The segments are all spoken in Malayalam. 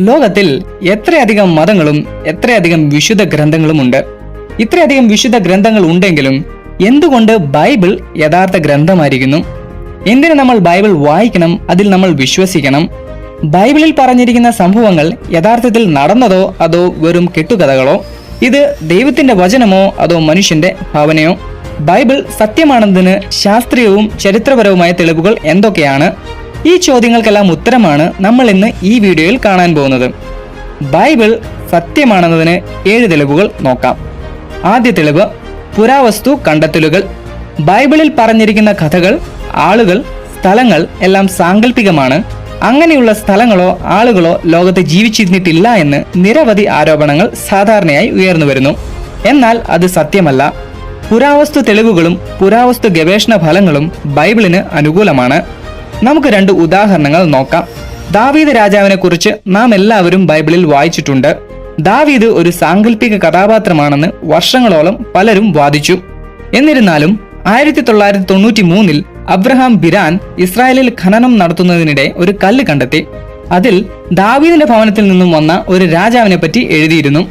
ലോകത്തിൽ എത്രയധികം മതങ്ങളും എത്രയധികം വിശുദ്ധ ഗ്രന്ഥങ്ങളും ഉണ്ട് ഇത്രയധികം വിശുദ്ധ ഗ്രന്ഥങ്ങൾ ഉണ്ടെങ്കിലും എന്തുകൊണ്ട് ബൈബിൾ യഥാർത്ഥ ഗ്രന്ഥമായിരിക്കുന്നു? എന്തിനു നമ്മൾ ബൈബിൾ വായിക്കണം അതിൽ നമ്മൾ വിശ്വസിക്കണം? ബൈബിളിൽ പറഞ്ഞിരിക്കുന്ന സംഭവങ്ങൾ യഥാർത്ഥത്തിൽ നടന്നതോ അതോ വെറും കെട്ടുകഥകളോ? ഇത് ദൈവത്തിന്റെ വചനമോ അതോ മനുഷ്യന്റെ ഭാവനയോ? ബൈബിൾ സത്യമാണെന്നതിന് ശാസ്ത്രീയവും ചരിത്രപരവുമായ തെളിവുകൾ എന്തൊക്കെയാണ്? ഈ ചോദ്യങ്ങൾക്കെല്ലാം ഉത്തരമാണ് നമ്മൾ ഇന്ന് ഈ വീഡിയോയിൽ കാണാൻ പോകുന്നത്. ബൈബിൾ സത്യമാണെന്നതിന് ഏഴ് തെളിവുകൾ നോക്കാം. ആദ്യ തെളിവ് പുരാവസ്തു കണ്ടെത്തലുകൾ ബൈബിളിൽ പറഞ്ഞിരിക്കുന്ന കഥകൾ ആളുകൾ സ്ഥലങ്ങൾ എല്ലാം സാങ്കല്പികമാണ് അങ്ങനെയുള്ള സ്ഥലങ്ങളോ ആളുകളോ ലോകത്ത് ജീവിച്ചിരുന്നിട്ടില്ല എന്ന് നിരവധി ആരോപണങ്ങൾ സാധാരണയായി ഉയർന്നു വരുന്നു. എന്നാൽ അത് സത്യമല്ല. പുരാവസ്തു തെളിവുകളും പുരാവസ്തു ഗവേഷണ ഫലങ്ങളും ബൈബിളിന് അനുകൂലമാണ്. നമുക്ക് രണ്ട് ഉദാഹരണങ്ങൾ നോക്കാം. ദാവീദ് രാജാവിനെ കുറിച്ച് നാം എല്ലാവരും ബൈബിളിൽ വായിച്ചിട്ടുണ്ട്. ദാവീദ് ഒരു സാങ്കല്പിക കഥാപാത്രമാണെന്ന് വർഷങ്ങളോളം പലരും വാദിച്ചു. എന്നിരുന്നാലും ആയിരത്തി തൊള്ളായിരത്തി തൊണ്ണൂറ്റി മൂന്നിൽ അബ്രഹാം ബിരാൻ ഇസ്രായേലിൽ ഖനനം നടത്തുന്നതിനിടെ ഒരു കല്ല് കണ്ടെത്തി. അതിൽ ദാവീദിന്റെ ഭവനത്തിൽ നിന്നും വന്ന ഒരു രാജാവിനെ പറ്റി എഴുതിയിരുന്നു.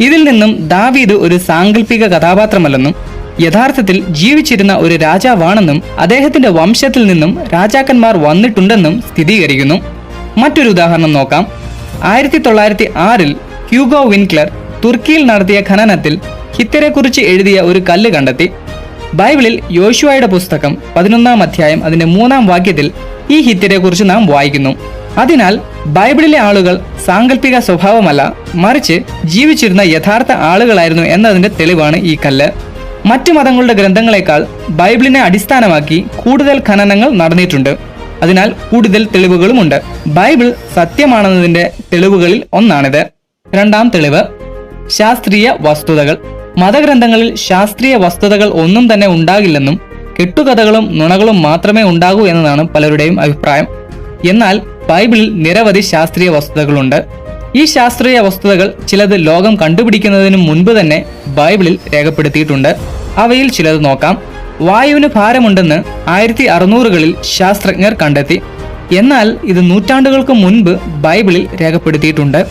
ഇതിൽ നിന്നും ദാവീദ് ഒരു സാങ്കല്പിക കഥാപാത്രമല്ലെന്നും യഥാർത്ഥത്തിൽ ജീവിച്ചിരുന്ന ഒരു രാജാവാണെന്നും അദ്ദേഹത്തിന്റെ വംശത്തിൽ നിന്നും രാജാക്കന്മാർ വന്നിട്ടുണ്ടെന്നും സ്ഥിരീകരിക്കുന്നു. മറ്റൊരു ഉദാഹരണം നോക്കാം. ആയിരത്തി തൊള്ളായിരത്തി ആറിൽ ഹ്യൂഗോ വിൻക്ലർ തുർക്കിയിൽ നടത്തിയ ഖനനത്തിൽ ഹിത്തരെക്കുറിച്ച് എഴുതിയ ഒരു കല്ല് കണ്ടെത്തി. ബൈബിളിൽ യോശുവയുടെ പുസ്തകം പതിനൊന്നാം അധ്യായം അതിന്റെ മൂന്നാം വാക്യത്തിൽ ഈ ഹിത്തരെക്കുറിച്ച് നാം വായിക്കുന്നു. അതിനാൽ ബൈബിളിലെ ആളുകൾ സാങ്കല്പിക സ്വഭാവമല്ല മറിച്ച് ജീവിച്ചിരുന്ന യഥാർത്ഥ ആളുകളായിരുന്നു എന്നതിന്റെ തെളിവാണ് ഈ കല്ല്. മറ്റു മതങ്ങളുടെ ഗ്രന്ഥങ്ങളെക്കാൾ ബൈബിളിനെ അടിസ്ഥാനമാക്കി കൂടുതൽ ഖനനങ്ങൾ നടന്നിട്ടുണ്ട്. അതിനാൽ കൂടുതൽ തെളിവുകളുമുണ്ട്. ബൈബിൾ സത്യമാണെന്നതിന്റെ തെളിവുകളിൽ ഒന്നാണിത്. രണ്ടാം തെളിവ് ശാസ്ത്രീയ വസ്തുതകൾ. മതഗ്രന്ഥങ്ങളിൽ ശാസ്ത്രീയ വസ്തുതകൾ ഒന്നും തന്നെ ഉണ്ടാകില്ലെന്നും കെട്ടുകഥകളും നുണകളും മാത്രമേ ഉണ്ടാകൂ എന്നതാണ് പലരുടെയും അഭിപ്രായം. എന്നാൽ ബൈബിളിൽ നിരവധി ശാസ്ത്രീയ വസ്തുതകളുണ്ട്. ഈ ശാസ്ത്രീയ വസ്തുതകൾ ചിലത് ലോകം കണ്ടുപിടിക്കുന്നതിന് മുൻപ് തന്നെ ബൈബിളിൽ രേഖപ്പെടുത്തിയിട്ടുണ്ട്. അവയിൽ ചിലത് നോക്കാം. വായുവിന് ഭാരമുണ്ടെന്ന് ആയിരത്തി അറുന്നൂറുകളിൽ ശാസ്ത്രജ്ഞർ കണ്ടെത്തി. എന്നാൽ ഇത് നൂറ്റാണ്ടുകൾക്ക് മുൻപ് ബൈബിളിൽ രേഖപ്പെടുത്തിയിട്ടുണ്ട്.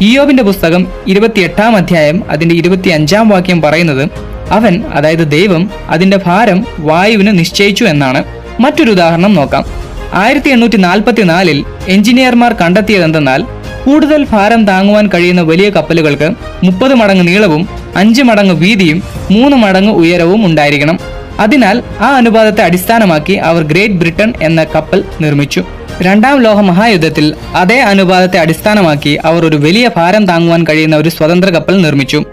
ഇയോബിന്റെ പുസ്തകം ഇരുപത്തിയെട്ടാം അധ്യായം അതിന്റെ ഇരുപത്തി അഞ്ചാം വാക്യം പറയുന്നത് അവൻ അതായത് ദൈവം അതിന്റെ ഭാരം വായുവിന് നിശ്ചയിച്ചു എന്നാണ്. മറ്റൊരു ഉദാഹരണം നോക്കാം. ആയിരത്തി എണ്ണൂറ്റി നാൽപ്പത്തിനാലിൽ എഞ്ചിനീയർമാർ കണ്ടെത്തിയതെന്തെന്നാൽ കൂടുതൽ ഭാരം താങ്ങുവാൻ കഴിയുന്ന വലിയ കപ്പലുകൾക്ക് മുപ്പത് മടങ്ങ് നീളവും അഞ്ച് മടങ്ങ് വീതിയും മൂന്ന് മടങ്ങ് ഉയരവും ഉണ്ടായിരിക്കണം. അതിനാൽ ആ അനുപാതത്തെ അടിസ്ഥാനമാക്കി അവർ ഗ്രേറ്റ് ബ്രിട്ടൻ എന്ന കപ്പൽ നിർമ്മിച്ചു. രണ്ടാം ലോക മഹായുദ്ധത്തിൽ അതേ അനുപാതത്തെ അടിസ്ഥാനമാക്കി അവർ ഒരു വലിയ ഭാരം താങ്ങുവാൻ കഴിയുന്ന ഒരു സ്വതന്ത്ര കപ്പൽ നിർമ്മിച്ചു.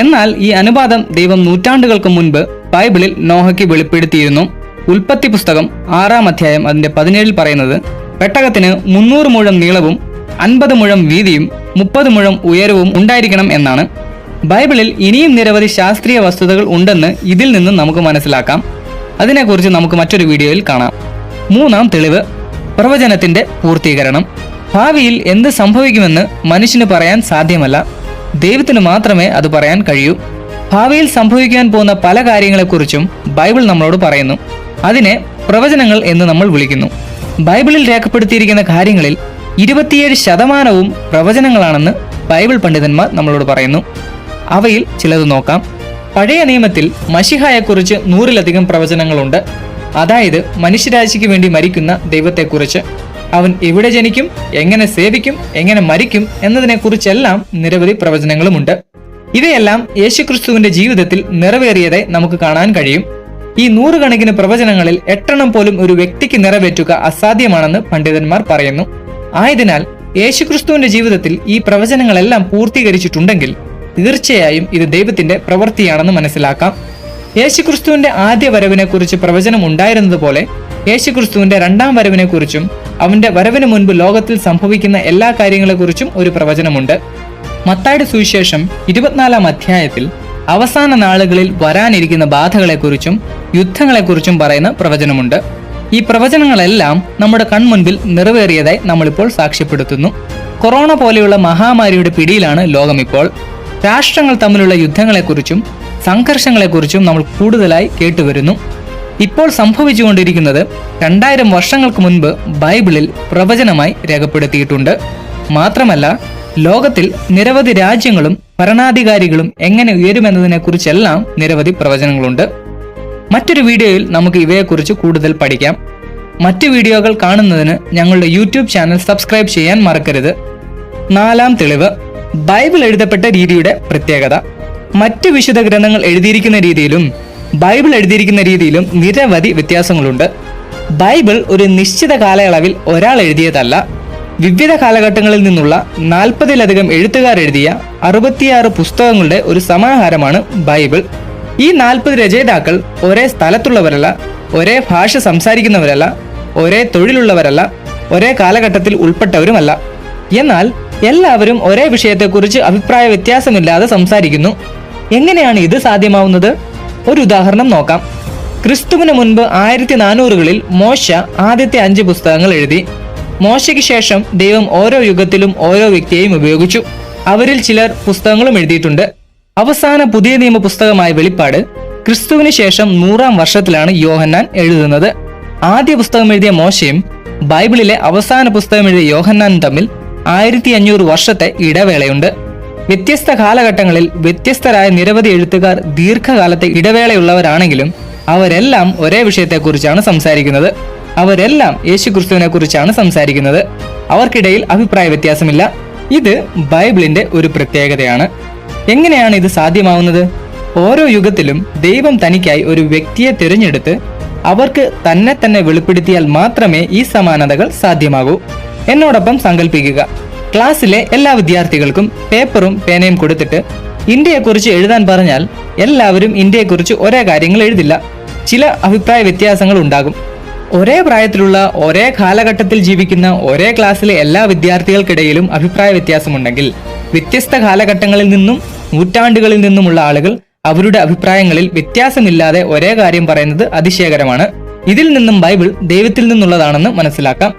എന്നാൽ ഈ അനുപാതം ദൈവം നൂറ്റാണ്ടുകൾക്ക് മുൻപ് ബൈബിളിൽ നോഹയ്ക്ക് വെളിപ്പെടുത്തിയിരുന്നു. ഉൽപ്പത്തി പുസ്തകം ആറാം അധ്യായം അതിന്റെ പതിനേഴിൽ പറയുന്നത് പെട്ടകത്തിന് മുന്നൂറ് മുഴം നീളവും അൻപത് മുഴം വീതിയും മുപ്പത് മുഴം ഉയരവും ഉണ്ടായിരിക്കണം എന്നാണ്. ബൈബിളിൽ ഇനിയും നിരവധി ശാസ്ത്രീയ വസ്തുതകൾ ഉണ്ടെന്ന് ഇതിൽ നിന്ന് നമുക്ക് മനസ്സിലാക്കാം. അതിനെക്കുറിച്ച് നമുക്ക് മറ്റൊരു വീഡിയോയിൽ കാണാം. മൂന്നാം തെളിവ് പ്രവചനത്തിന്റെ പൂർത്തീകരണം. ഭാവിയിൽ എന്ത് സംഭവിക്കുമെന്ന് മനുഷ്യന് പറയാൻ സാധ്യമല്ല. ദൈവത്തിന് മാത്രമേ അത് പറയാൻ കഴിയൂ. ഭാവിയിൽ സംഭവിക്കാൻ പോകുന്ന പല കാര്യങ്ങളെക്കുറിച്ചും ബൈബിൾ നമ്മളോട് പറയുന്നു. അതിനെ പ്രവചനങ്ങൾ എന്ന് നമ്മൾ വിളിക്കുന്നു. ബൈബിളിൽ രേഖപ്പെടുത്തിയിരിക്കുന്ന കാര്യങ്ങളിൽ ഇരുപത്തിയേഴ് ശതമാനവും പ്രവചനങ്ങളാണെന്ന് ബൈബിൾ പണ്ഡിതന്മാർ നമ്മളോട് പറയുന്നു. അവയിൽ ചിലത് നോക്കാം. പഴയ നിയമത്തിൽ മഷിഹായെക്കുറിച്ച് നൂറിലധികം പ്രവചനങ്ങളുണ്ട്. അതായത് മനുഷ്യരാശിക്ക് വേണ്ടി മരിക്കുന്ന ദൈവത്തെക്കുറിച്ച്. അവൻ എവിടെ ജനിക്കും എങ്ങനെ സേവിക്കും എങ്ങനെ മരിക്കും എന്നതിനെക്കുറിച്ചെല്ലാം നിരവധി പ്രവചനങ്ങളുമുണ്ട്. ഇവയെല്ലാം യേശുക്രിസ്തുവിന്റെ ജീവിതത്തിൽ നിറവേറിയതായി നമുക്ക് കാണാൻ കഴിയും. ഈ നൂറുകണക്കിന് പ്രവചനങ്ങളിൽ എട്ടെണ്ണം പോലും ഒരു വ്യക്തിക്ക് നിറവേറ്റുക അസാധ്യമാണെന്ന് പണ്ഡിതന്മാർ പറയുന്നു. ആയതിനാൽ യേശുക്രിസ്തുവിന്റെ ജീവിതത്തിൽ ഈ പ്രവചനങ്ങളെല്ലാം പൂർത്തീകരിച്ചിട്ടുണ്ടെങ്കിൽ തീർച്ചയായും ഇത് ദൈവത്തിന്റെ പ്രവൃത്തിയാണെന്ന് മനസ്സിലാക്കാം. യേശുക്രിസ്തുവിന്റെ ആദ്യ വരവിനെക്കുറിച്ച് പ്രവചനം ഉണ്ടായിരുന്നതുപോലെ യേശുക്രിസ്തുവിന്റെ രണ്ടാം വരവിനെക്കുറിച്ചും അവന്റെ വരവിന് മുൻപ് ലോകത്തിൽ സംഭവിക്കുന്ന എല്ലാ കാര്യങ്ങളെക്കുറിച്ചും ഒരു പ്രവചനമുണ്ട്. മത്തായുടെ സുവിശേഷം ഇരുപത്തിനാലാം അധ്യായത്തിൽ അവസാന നാളുകളിൽ വരാനിരിക്കുന്ന ബാധകളെക്കുറിച്ചും യുദ്ധങ്ങളെക്കുറിച്ചും പറയുന്ന പ്രവചനമുണ്ട്. ഈ പ്രവചനങ്ങളെല്ലാം നമ്മുടെ കൺമുൻപിൽ നിറവേറിയതായി നമ്മളിപ്പോൾ സാക്ഷ്യപ്പെടുത്തുന്നു. കൊറോണ പോലെയുള്ള മഹാമാരിയുടെ പിടിയിലാണ് ലോകമിപ്പോൾ. രാഷ്ട്രങ്ങൾ തമ്മിലുള്ള യുദ്ധങ്ങളെക്കുറിച്ചും സംഘർഷങ്ങളെക്കുറിച്ചും നമ്മൾ കൂടുതലായി കേട്ടുവരുന്നു. ഇപ്പോൾ സംഭവിച്ചുകൊണ്ടിരിക്കുന്നത് രണ്ടായിരം വർഷങ്ങൾക്ക് മുൻപ് ബൈബിളിൽ പ്രവചനമായി രേഖപ്പെടുത്തിയിട്ടുണ്ട്. മാത്രമല്ല ലോകത്തിൽ നിരവധി രാജ്യങ്ങളും ഭരണാധികാരികളും എങ്ങനെ ഉയരുമെന്നതിനെക്കുറിച്ചെല്ലാം നിരവധി പ്രവചനങ്ങളുണ്ട്. മറ്റൊരു വീഡിയോയിൽ നമുക്ക് ഇവയെക്കുറിച്ച് കൂടുതൽ പഠിക്കാം. മറ്റ് വീഡിയോകൾ കാണുന്നതിന് ഞങ്ങളുടെ യൂട്യൂബ് ചാനൽ സബ്സ്ക്രൈബ് ചെയ്യാൻ മറക്കരുത്. നാലാം തെളിവ് ബൈബിൾ എഴുതപ്പെട്ട രീതിയുടെ പ്രത്യേകത. മറ്റ് വിശുദ്ധ ഗ്രന്ഥങ്ങൾ എഴുതിയിരിക്കുന്ന രീതിയിലും ബൈബിൾ എഴുതിയിരിക്കുന്ന രീതിയിലും നിരവധി വ്യത്യാസങ്ങളുണ്ട്. ബൈബിൾ ഒരു നിശ്ചിത കാലയളവിൽ ഒരാൾ എഴുതിയതല്ല. വിവിധ കാലഘട്ടങ്ങളിൽ നിന്നുള്ള നാൽപ്പതിലധികം എഴുത്തുകാർ എഴുതിയ അറുപത്തിയാറ് പുസ്തകങ്ങളുടെ ഒരു സമാഹാരമാണ് ബൈബിൾ. ഈ നാൽപ്പത് രചയിതാക്കൾ ഒരേ സ്ഥലത്തുള്ളവരല്ല ഒരേ ഭാഷ സംസാരിക്കുന്നവരല്ല ഒരേ തൊഴിലുള്ളവരല്ല ഒരേ കാലഘട്ടത്തിൽ ഉൾപ്പെട്ടവരുമല്ല. എന്നാൽ എല്ലാവരും ഒരേ വിഷയത്തെക്കുറിച്ച് അഭിപ്രായ വ്യത്യാസമില്ലാതെ സംസാരിക്കുന്നു. എങ്ങനെയാണ് ഇത് സാധ്യമാവുന്നത്? ഒരു ഉദാഹരണം നോക്കാം. ക്രിസ്തുവിന് മുൻപ് ആയിരത്തി നാനൂറുകളിൽ മോശ ആദ്യത്തെ അഞ്ച് പുസ്തകങ്ങൾ എഴുതി. മോശയ്ക്ക് ശേഷം ദൈവം ഓരോ യുഗത്തിലും ഓരോ വ്യക്തിയെയും ഉപയോഗിച്ചു. അവരിൽ ചിലർ പുസ്തകങ്ങളും എഴുതിയിട്ടുണ്ട്. അവസാന പുതിയ നിയമ പുസ്തകമായ വെളിപ്പാട് ക്രിസ്തുവിന് ശേഷം നൂറാം വർഷത്തിലാണ് യോഹന്നാൻ എഴുതുന്നത്. ആദ്യ പുസ്തകം എഴുതിയ മോശയും ബൈബിളിലെ അവസാന പുസ്തകം എഴുതിയ യോഹന്നാനും തമ്മിൽ ആയിരത്തി അഞ്ഞൂറ് വർഷത്തെ ഇടവേളയുണ്ട്. വ്യത്യസ്ത കാലഘട്ടങ്ങളിൽ വ്യത്യസ്തരായ നിരവധി എഴുത്തുകാർ ദീർഘകാലത്തെ ഇടവേളയുള്ളവരാണെങ്കിലും അവരെല്ലാം ഒരേ വിഷയത്തെക്കുറിച്ചാണ് സംസാരിക്കുന്നത്. അവരെല്ലാം യേശുക്രിസ്തുവിനെ കുറിച്ചാണ് സംസാരിക്കുന്നത്. അവർക്കിടയിൽ അഭിപ്രായ വ്യത്യാസമില്ല. ഇത് ബൈബിളിന്റെ ഒരു പ്രത്യേകതയാണ്. എങ്ങനെയാണ് ഇത് സാധ്യമാവുന്നത്? ഓരോ യുഗത്തിലും ദൈവം തനിക്കായി ഒരു വ്യക്തിയെ തിരഞ്ഞെടുത്ത് അവർക്ക് തന്നെ തന്നെ വെളിപ്പെടുത്തിയാൽ മാത്രമേ ഈ സമാനതകൾ സാധ്യമാകൂ. എന്നോടൊപ്പം സങ്കല്പിക്കുക ക്ലാസ്സിലെ എല്ലാ വിദ്യാർത്ഥികൾക്കും പേപ്പറും പേനയും കൊടുത്തിട്ട് ഇന്ത്യയെക്കുറിച്ച് എഴുതാൻ പറഞ്ഞാൽ എല്ലാവരും ഇന്ത്യയെക്കുറിച്ച് ഒരേ കാര്യങ്ങൾ എഴുതില്ല. ചില അഭിപ്രായ വ്യത്യാസങ്ങൾ ഉണ്ടാകും. ഒരേ പ്രായത്തിലുള്ള ഒരേ കാലഘട്ടത്തിൽ ജീവിക്കുന്ന ഒരേ ക്ലാസ്സിലെ എല്ലാ വിദ്യാർത്ഥികൾക്കിടയിലും അഭിപ്രായ വ്യത്യാസമുണ്ടെങ്കിൽ വ്യത്യസ്ത കാലഘട്ടങ്ങളിൽ നിന്നും നൂറ്റാണ്ടുകളിൽ നിന്നുമുള്ള ആളുകൾ അവരുടെ അഭിപ്രായങ്ങളിൽ വ്യത്യാസമില്ലാതെ ഒരേ കാര്യം പറയുന്നത് അതിശയകരമാണ്. ഇതിൽ നിന്നും ബൈബിൾ ദൈവത്തിൽ നിന്നുള്ളതാണെന്ന് മനസ്സിലാക്കാം.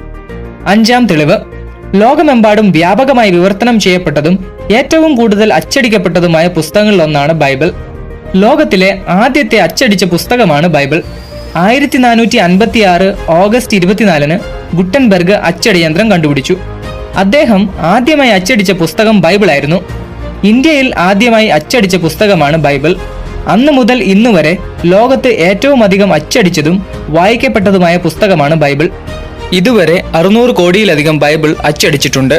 അഞ്ചാം തെളിവ്. ലോകമെമ്പാടും വ്യാപകമായി വിവർത്തനം ചെയ്യപ്പെട്ടതും ഏറ്റവും കൂടുതൽ അച്ചടിക്കപ്പെട്ടതുമായ പുസ്തകങ്ങളിലൊന്നാണ് ബൈബിൾ. ലോകത്തിലെ ആദ്യത്തെ അച്ചടിച്ച പുസ്തകമാണ് ബൈബിൾ. ആയിരത്തി നാനൂറ്റി അൻപത്തി ആറ് ഓഗസ്റ്റ് ഇരുപത്തിനാലിന് ഗുട്ടൻബർഗ് അച്ചടി യന്ത്രം കണ്ടുപിടിച്ചു. അദ്ദേഹം ആദ്യമായി അച്ചടിച്ച പുസ്തകം ബൈബിൾ ആയിരുന്നു ഇന്ത്യയിൽ ആദ്യമായി അച്ചടിച്ച പുസ്തകമാണ് ബൈബിൾ. അന്ന് മുതൽ ഇന്നു വരെ ലോകത്ത് ഏറ്റവും അധികം അച്ചടിച്ചതും വായിക്കപ്പെട്ടതുമായ പുസ്തകമാണ് ബൈബിൾ. ഇതുവരെ അറുന്നൂറ് കോടിയിലധികം ബൈബിൾ അച്ചടിച്ചിട്ടുണ്ട്.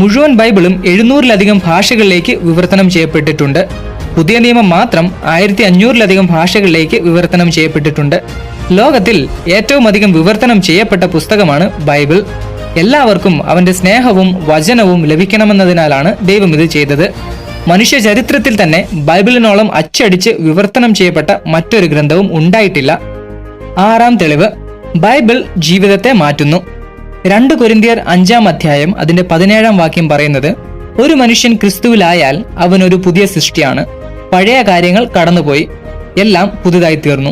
മുഴുവൻ ബൈബിളും എഴുന്നൂറിലധികം ഭാഷകളിലേക്ക് വിവർത്തനം ചെയ്യപ്പെട്ടിട്ടുണ്ട്. പുതിയ നിയമം മാത്രം ആയിരത്തി അഞ്ഞൂറിലധികം ഭാഷകളിലേക്ക് വിവർത്തനം ചെയ്യപ്പെട്ടിട്ടുണ്ട്. ലോകത്തിൽ ഏറ്റവും അധികം വിവർത്തനം ചെയ്യപ്പെട്ട പുസ്തകമാണ് ബൈബിൾ. എല്ലാവർക്കും അവന്റെ സ്നേഹവും വചനവും ലഭിക്കണമെന്നതിനാലാണ് ദൈവം ഇത് ചെയ്തത്. മനുഷ്യ ചരിത്രത്തിൽ തന്നെ ബൈബിളിനോളം അച്ചടിച്ച് വിവർത്തനം ചെയ്യപ്പെട്ട മറ്റൊരു ഗ്രന്ഥവും ഉണ്ടായിട്ടില്ല. ആറാം തെളിവ് ബൈബിൾ ജീവിതത്തെ മാറ്റുന്നു. രണ്ട് കൊരിന്തിയർ അഞ്ചാം അധ്യായം അതിന്റെ പതിനേഴാം വാക്യം പറയുന്നത് ഒരു മനുഷ്യൻ ക്രിസ്തുവിലായാൽ അവനൊരു പുതിയ സൃഷ്ടിയാണ്. പഴയ കാര്യങ്ങൾ കടന്നുപോയി. എല്ലാം പുതുതായി തീർന്നു.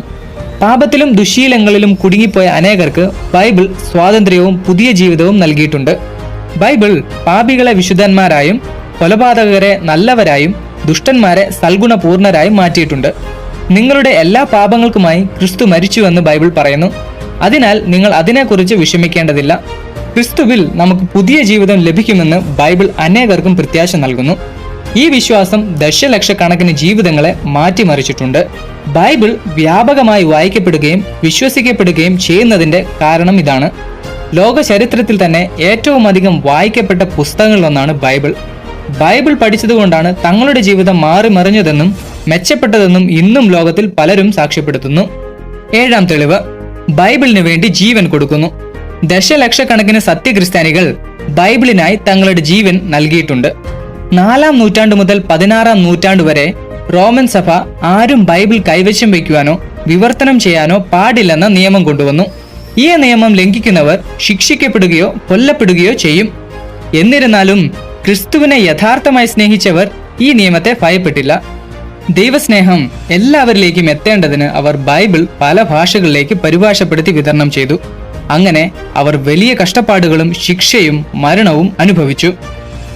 പാപത്തിലും ദുശീലങ്ങളിലും കുടുങ്ങിപ്പോയ അനേകർക്ക് ബൈബിൾ സ്വാതന്ത്ര്യവും പുതിയ ജീവിതവും നൽകിയിട്ടുണ്ട്. ബൈബിൾ പാപികളെ വിശുദ്ധന്മാരായും കൊലപാതകരെ നല്ലവരായും ദുഷ്ടന്മാരെ സൽഗുണപൂർണരായും മാറ്റിയിട്ടുണ്ട്. നിങ്ങളുടെ എല്ലാ പാപങ്ങൾക്കുമായി ക്രിസ്തു മരിച്ചുവെന്ന് ബൈബിൾ പറയുന്നു. അതിനാൽ നിങ്ങൾ അതിനെക്കുറിച്ച് വിഷമിക്കേണ്ടതില്ല. ക്രിസ്തുവിൽ നമുക്ക് പുതിയ ജീവിതം ലഭിക്കുമെന്ന് ബൈബിൾ അനേകർക്കും പ്രത്യാശ നൽകുന്നു. ഈ വിശ്വാസം ദശലക്ഷക്കണക്കിന് ജീവിതങ്ങളെ മാറ്റിമറിച്ചിട്ടുണ്ട്. ബൈബിൾ വ്യാപകമായി വായിക്കപ്പെടുകയും വിശ്വസിക്കപ്പെടുകയും ചെയ്യുന്നതിന്റെ കാരണം ഇതാണ്. ലോക ചരിത്രത്തിൽ തന്നെ ഏറ്റവും അധികം വായിക്കപ്പെട്ട പുസ്തകങ്ങളിലൊന്നാണ് ബൈബിൾ. ബൈബിൾ പഠിച്ചതുകൊണ്ടാണ് തങ്ങളുടെ ജീവിതം മാറി മറിഞ്ഞതെന്നും മെച്ചപ്പെട്ടതെന്നും ഇന്നും ലോകത്തിൽ പലരും സാക്ഷ്യപ്പെടുത്തുന്നു. ഏഴാം തെളിവ്. ബൈബിളിന് വേണ്ടി ജീവൻ കൊടുക്കുന്നു. ദശലക്ഷക്കണക്കിന് സത്യക്രിസ്ത്യാനികൾ ബൈബിളിനായി തങ്ങളുടെ ജീവൻ നൽകിയിട്ടുണ്ട്. നാലാം നൂറ്റാണ്ട് മുതൽ പതിനാറാം നൂറ്റാണ്ട് വരെ റോമൻ സഭ ആരും ബൈബിൾ കൈവശം വയ്ക്കുവാനോ വിവർത്തനം ചെയ്യാനോ പാടില്ലെന്ന നിയമം കൊണ്ടുവന്നു. ഈ നിയമം ലംഘിക്കുന്നവർ ശിക്ഷിക്കപ്പെടുകയോ കൊല്ലപ്പെടുകയോ ചെയ്യും. എന്നിരുന്നാലും ക്രിസ്തുവിനെ യഥാർത്ഥമായി സ്നേഹിച്ചവർ ഈ നിയമത്തെ ഭയപ്പെട്ടില്ല. ദൈവസ്നേഹം എല്ലാവരിലേക്കും എത്തേണ്ടതിന് അവർ ബൈബിൾ പല ഭാഷകളിലേക്ക് പരിഭാഷപ്പെടുത്തി വിതരണം ചെയ്തു. അങ്ങനെ അവർ വലിയ കഷ്ടപ്പാടുകളും ശിക്ഷയും മരണവും അനുഭവിച്ചു.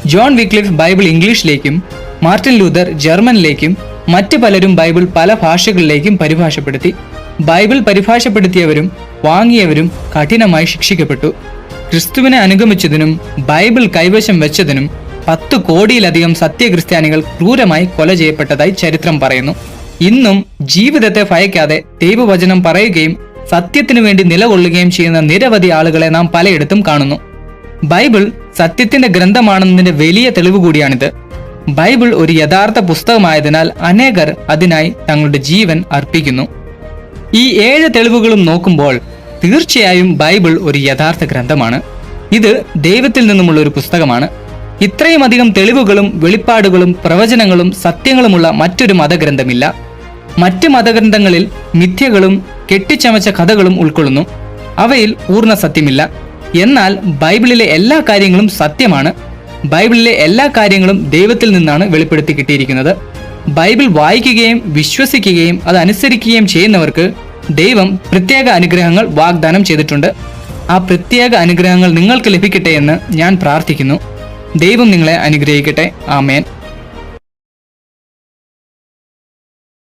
ജോൺ വിക്ലിഫ് ബൈബിൾ ഇംഗ്ലീഷിലേക്കും മാർട്ടിൻ ലൂതർ ജർമ്മനിലേക്കും മറ്റ് പലരും ബൈബിൾ പല ഭാഷകളിലേക്കും പരിഭാഷപ്പെടുത്തി. ബൈബിൾ പരിഭാഷപ്പെടുത്തിയവരും വാങ്ങിയവരും കഠിനമായി ശിക്ഷിക്കപ്പെട്ടു. ക്രിസ്തുവിനെ അനുഗമിച്ചതിനും ബൈബിൾ കൈവശം വെച്ചതിനും പത്ത് കോടിയിലധികം സത്യക്രിസ്ത്യാനികൾ ക്രൂരമായി കൊല ചെയ്യപ്പെട്ടതായി ചരിത്രം പറയുന്നു. ഇന്നും ജീവിതത്തെ ഭയക്കാതെ ദൈവവചനം പറയുകയും സത്യത്തിനു വേണ്ടി നിലകൊള്ളുകയും ചെയ്യുന്ന നിരവധി ആളുകളെ നാം പലയിടത്തും കാണുന്നു. ബൈബിൾ സത്യത്തിന്റെ ഗ്രന്ഥമാണെന്നതിന്റെ വലിയ തെളിവ് കൂടിയാണിത്. ബൈബിൾ ഒരു യഥാർത്ഥ പുസ്തകമായതിനാൽ അനേകർ അതിനായി തങ്ങളുടെ ജീവൻ അർപ്പിക്കുന്നു. ഈ ഏഴ് തെളിവുകളും നോക്കുമ്പോൾ തീർച്ചയായും ബൈബിൾ ഒരു യഥാർത്ഥ ഗ്രന്ഥമാണ്. ഇത് ദൈവത്തിൽ നിന്നുമുള്ള ഒരു പുസ്തകമാണ്. ഇത്രയും അധികം തെളിവുകളും വെളിപ്പാടുകളും പ്രവചനങ്ങളും സത്യങ്ങളുമുള്ള മറ്റൊരു മതഗ്രന്ഥമില്ല. മറ്റ് മതഗ്രന്ഥങ്ങളിൽ മിഥ്യകളും കെട്ടിച്ചമച്ച കഥകളും ഉൾക്കൊള്ളുന്നു. അവയിൽ പൂർണ സത്യമില്ല. എന്നാൽ ബൈബിളിലെ എല്ലാ കാര്യങ്ങളും സത്യമാണ്. ബൈബിളിലെ എല്ലാ കാര്യങ്ങളും ദൈവത്തിൽ നിന്നാണ് വെളിപ്പെടുത്തി കിട്ടിയിരിക്കുന്നത്. ബൈബിൾ വായിക്കുകയും വിശ്വസിക്കുകയും അത് അനുസരിക്കുകയും ചെയ്യുന്നവർക്ക് ദൈവം പ്രത്യേക അനുഗ്രഹങ്ങൾ വാഗ്ദാനം ചെയ്തിട്ടുണ്ട്. ആ പ്രത്യേക അനുഗ്രഹങ്ങൾ നിങ്ങൾക്ക് ലഭിക്കട്ടെ എന്ന് ഞാൻ പ്രാർത്ഥിക്കുന്നു. ദൈവം നിങ്ങളെ അനുഗ്രഹിക്കട്ടെ. ആമേൻ.